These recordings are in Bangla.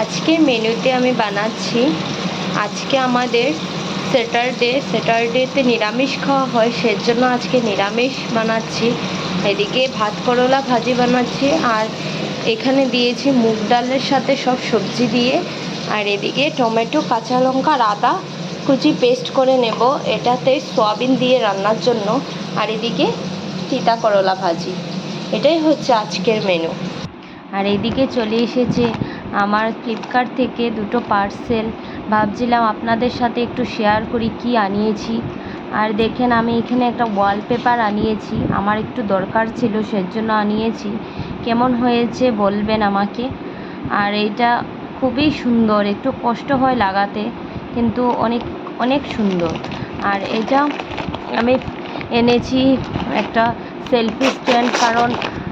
আজকের মেনুতে আমি বানাচ্ছি। আজকে আমাদের স্যাটারডে স্যাটারডেতে নিরামিষ খাওয়া হয়, সেজন্য আজকে নিরামিষ বানাচ্ছি। এদিকে ভাত করলা ভাজি বানাচ্ছি, আর এখানে দিয়েছি মুগ ডালের সাথে সব সবজি দিয়ে। আর এদিকে টমেটো, কাঁচা লঙ্কা আদা কুচি পেস্ট করে নেব। এটাতে সয়াবিন দিয়ে রান্নার জন্য। আর এদিকে তিতা করলা ভাজি। এটাই হচ্ছে আজকের মেনু আর এদিকে চলে এসেছে আমার ফ্লিপকার্ট থেকে দুটো পার্সেল ভাবছিলাম আপনাদের সাথে একটু শেয়ার করি, কি আনিয়েছি। আর দেখেন আমি এখানে একটা ওয়ালপেপার আনিয়েছি, আমার একটু দরকার ছিল সেজন্য আনিয়েছি। কেমন হয়েছে বলবেন আমাকে? আর এটা খুবই সুন্দর, একটু কষ্ট হয় লাগাতে, কিন্তু অনেক অনেক সুন্দর। আর এটা আমি এনেছি একটা সেলফি স্ট্যান্ড কারণ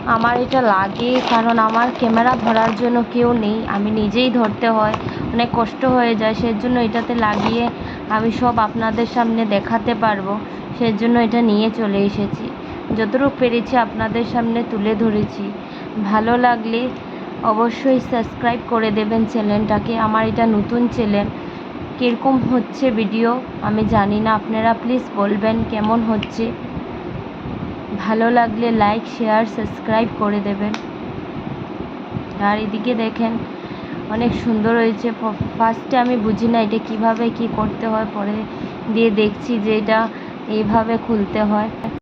আমার এটা লাগে, কারণ আমার ক্যামেরা ধরার জন্য কেউ নেই। আমি নিজেই ধরতে হয়, অনেক কষ্ট হয়ে যায়, সেজন্য এটাতে লাগিয়ে আমি সব আপনাদের সামনে দেখাতে পারব। সেজন্য এটা নিয়ে চলে এসেছি। যতটুকু পেরেছি আপনাদের সামনে তুলে ধরেছি। ভালো লাগলে অবশ্যই সাবস্ক্রাইব করে দেবেন চ্যানেলটাকে। আমার এটা নতুন চ্যানেল। কীরকম হচ্ছে ভিডিও আমি জানি না। আপনারা প্লিজ বলবেন কেমন হচ্ছে। ভালো লাগলে লাইক শেয়ার সাবস্ক্রাইব করে দেবেন। আর এদিকে দেখেন, অনেক সুন্দর হয়েছে। ফার্স্টে আমি বুঝি না এটা কীভাবে কি করতে হয়, পরে দিয়ে দেখছি যে এটা এইভাবে খুলতে হয়।